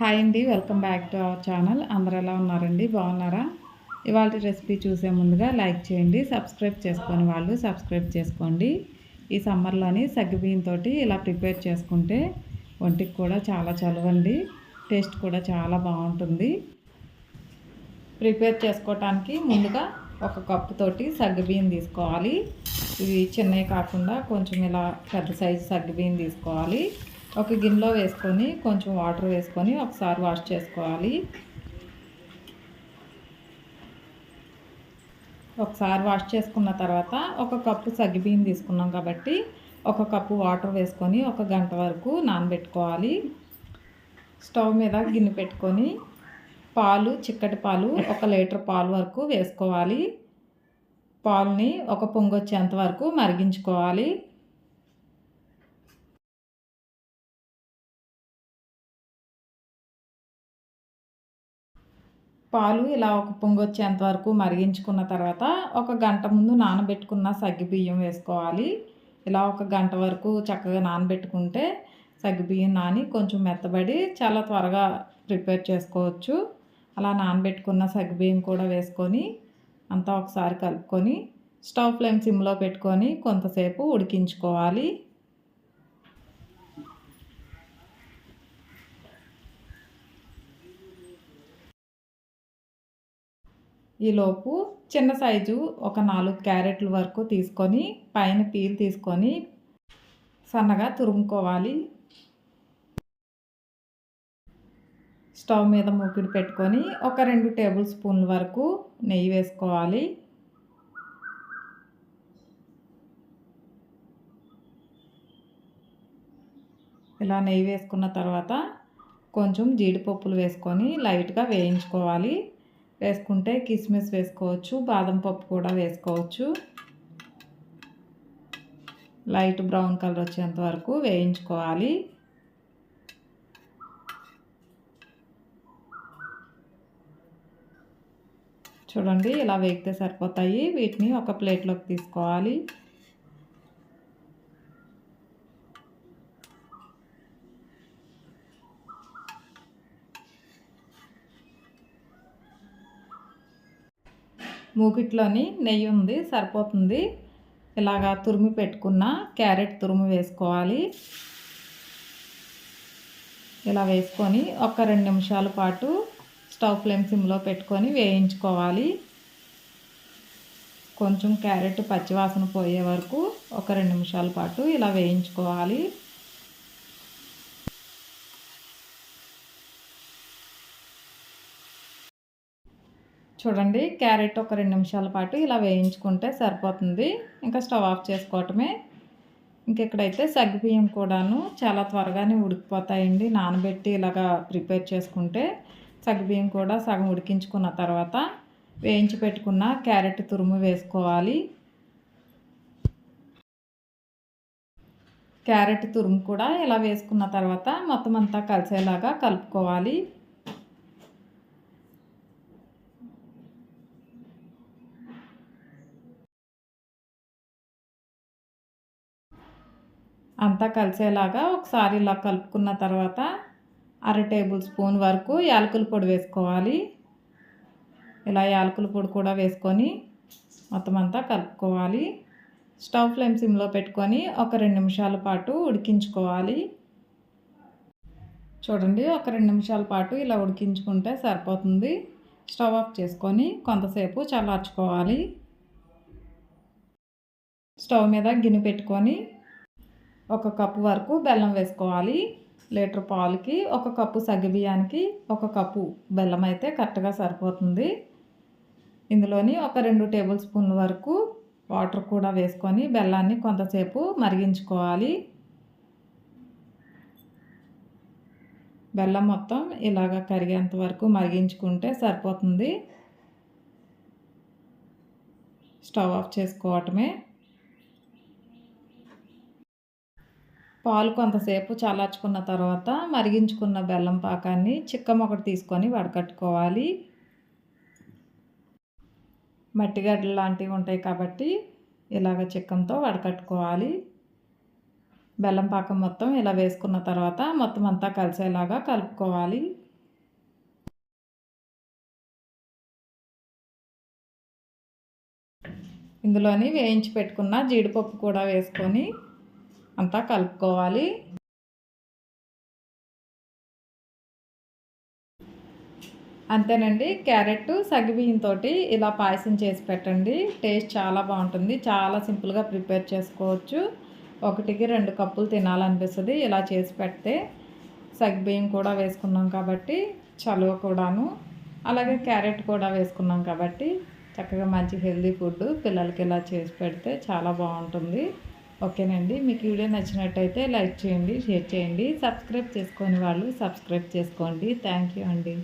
Hi అండి welcome back to our channel. అందరు ఎలా ఉన్నారండి? బాగున్నారా? ఇవాళ రెసిపీ చూసే ముందుగా లైక్ చేయండి సబ్స్క్రైబ్ చేసుకొని వాళ్ళు సబ్స్క్రైబ్ చేసుకోండి. ఈ సమ్మర్లోని సగ్గుబియ్యంతో ఇలా ప్రిపేర్ చేసుకుంటే ఒంటికి కూడా చాలా చలవండి టేస్ట్ కూడా చాలా బాగుంటుంది. ప్రిపేర్ చేసుకోవటానికి ముందుగా ఒక కప్పుతోటి సగ్గుబియ్యం తీసుకోవాలి. ఇవి చిన్నవి కాకుండా కొంచెం ఇలా పెద్ద సైజు సగ్గుబియ్యం తీసుకోవాలి. ఒక గిన్నెలో వేసుకొని కొంచెం వాటర్ వేసుకొని ఒకసారి వాష్ చేసుకోవాలి. ఒకసారి వాష్ చేసుకున్న తర్వాత ఒక కప్పు సగ్గిబియ్యం తీసుకున్నాం కాబట్టి ఒక కప్పు వాటర్ వేసుకొని ఒక గంట వరకు నానబెట్టుకోవాలి. స్టవ్ మీద గిన్నె పెట్టుకొని పాలు చిక్కటి పాలు ఒక లీటర్ పాలు వరకు వేసుకోవాలి. పాలుని ఒక పొంగొచ్చేంత వరకు మరిగించుకోవాలి. పాలు ఇలా ఒక పొంగు వచ్చేంత వరకు మరిగించుకున్న తర్వాత ఒక గంట ముందు నానబెట్టుకున్న సగ్గిబియ్యం వేసుకోవాలి. ఇలా ఒక గంట వరకు చక్కగా నానబెట్టుకుంటే సగ్గిబియ్యం నాని కొంచెం మెత్తబడి చాలా త్వరగా ప్రిపేర్ చేసుకోవచ్చు. అలా నానబెట్టుకున్న సగ్గిబియ్యం కూడా వేసుకొని అంతా ఒకసారి కలుపుకొని స్టవ్ ఫ్లేమ్ సిమ్లో పెట్టుకొని కొంతసేపు ఉడికించుకోవాలి. ఈలోపు చిన్న సైజు ఒక నాలుగు క్యారెట్ల వరకు తీసుకొని పైన పీల్ తీసుకొని సన్నగా తురుముకోవాలి. స్టవ్ మీద మూకిడి పెట్టుకొని ఒక రెండు టేబుల్ స్పూన్ల వరకు నెయ్యి వేసుకోవాలి. ఇలా నెయ్యి వేసుకున్న తర్వాత కొంచెం జీడిపప్పులు వేసుకొని లైట్గా వేయించుకోవాలి. వేసుకుంటే కిస్మిస్ వేసుకోవచ్చు బాదం పప్పు కూడా వేసుకోవచ్చు. లైట్ బ్రౌన్ కలర్ వచ్చేంత వరకు వేయించుకోవాలి. చూడండి ఇలా వేగితే సరిపోతాయి. వీటిని ఒక ప్లేట్లోకి తీసుకోవాలి. మూకిట్లోని నెయ్యి ఉంది సరిపోతుంది. ఇలాగా తురిమి పెట్టుకున్న క్యారెట్ తురుము వేసుకోవాలి. ఇలా వేసుకొని ఒక రెండు నిమిషాల పాటు స్టవ్ ఫ్లేమ్ సిమ్లో పెట్టుకొని వేయించుకోవాలి. కొంచెం క్యారెట్ పచ్చివాసన పోయే వరకు ఒక రెండు నిమిషాల పాటు ఇలా వేయించుకోవాలి. చూడండి క్యారెట్ ఒక రెండు నిమిషాల పాటు ఇలా వేయించుకుంటే సరిపోతుంది. ఇంకా స్టవ్ ఆఫ్ చేసుకోవటమే. ఇంకెక్కడైతే సగ్గుబియ్యం కూడాను చాలా త్వరగానే ఉడికిపోతాయండి. నానబెట్టి ఇలాగా ప్రిపేర్ చేసుకుంటే సగ్గుబియ్యం కూడా సగం ఉడికించుకున్న తర్వాత వేయించి పెట్టుకున్న క్యారెట్ తురుము వేసుకోవాలి. క్యారెట్ తురుము కూడా ఇలా వేసుకున్న తర్వాత మొత్తం అంతా కలిసేలాగా కలుపుకోవాలి. అంతా కలిసేలాగా ఒకసారి ఇలా కలుపుకున్న తర్వాత అర టేబుల్ స్పూన్ వరకు యాలకుల పొడి వేసుకోవాలి. ఇలా యాలకుల పొడి కూడా వేసుకొని మొత్తం అంతా కలుపుకోవాలి. స్టవ్ ఫ్లేమ్ సిమ్లో పెట్టుకొని ఒక రెండు నిమిషాల పాటు ఉడికించుకోవాలి. చూడండి ఒక రెండు నిమిషాల పాటు ఇలా ఉడికించుకుంటే సరిపోతుంది. స్టవ్ ఆఫ్ చేసుకొని కొంతసేపు చల్లార్చుకోవాలి. స్టవ్ మీద గిన్నె పెట్టుకొని ఒక కప్పు వరకు బెల్లం వేసుకోవాలి. లీటర్ పాలకి ఒక కప్పు సగ్గుబియ్యానికి ఒక కప్పు బెల్లం అయితే కరెక్ట్గా సరిపోతుంది. ఇందులోని ఒక రెండు టేబుల్ స్పూన్ల వరకు వాటర్ కూడా వేసుకొని బెల్లాన్ని కొంతసేపు మరిగించుకోవాలి. బెల్లం మొత్తం ఇలాగ కరిగేంత వరకు మరిగించుకుంటే సరిపోతుంది. స్టవ్ ఆఫ్ చేసుకోవటమే. పాలు కొంతసేపు చల్లార్చుకున్న తర్వాత మరిగించుకున్న బెల్లం పాకాన్ని చిక్కం ఒకటి తీసుకొని వడకట్టుకోవాలి. మట్టిగడ్డలు లాంటివి ఉంటాయి కాబట్టి ఇలాగ చిక్కంతో వడకట్టుకోవాలి. బెల్లం పాకం మొత్తం ఇలా వేసుకున్న తర్వాత మొత్తం అంతా కలిసేలాగా కలుపుకోవాలి. ఇందులోని వేయించి పెట్టుకున్న జీడిపప్పు కూడా వేసుకొని అంతా కలుపుకోవాలి. అంతేనండి క్యారెట్ సగ్గుబియ్యంతో ఇలా పాయసం చేసి పెట్టండి. టేస్ట్ చాలా బాగుంటుంది. చాలా సింపుల్గా ప్రిపేర్ చేసుకోవచ్చు. ఒకటికి రెండు కప్పులు తినాలనిపిస్తుంది ఇలా చేసి పెడితే. సగ్గుబియ్యం కూడా వేసుకున్నాం కాబట్టి చలువ కూడాను. అలాగే క్యారెట్ కూడా వేసుకున్నాం కాబట్టి చక్కగా మంచి హెల్దీ ఫుడ్ పిల్లలకి ఇలా చేసి పెడితే చాలా బాగుంటుంది. ఓకేనండి. మీకు వీడియో నచ్చినట్టయితే లైక్ చేయండి షేర్ చేయండి. సబ్స్క్రైబ్ చేసుకొని వాళ్ళు సబ్స్క్రైబ్ చేసుకోండి. థ్యాంక్ యూ అండి.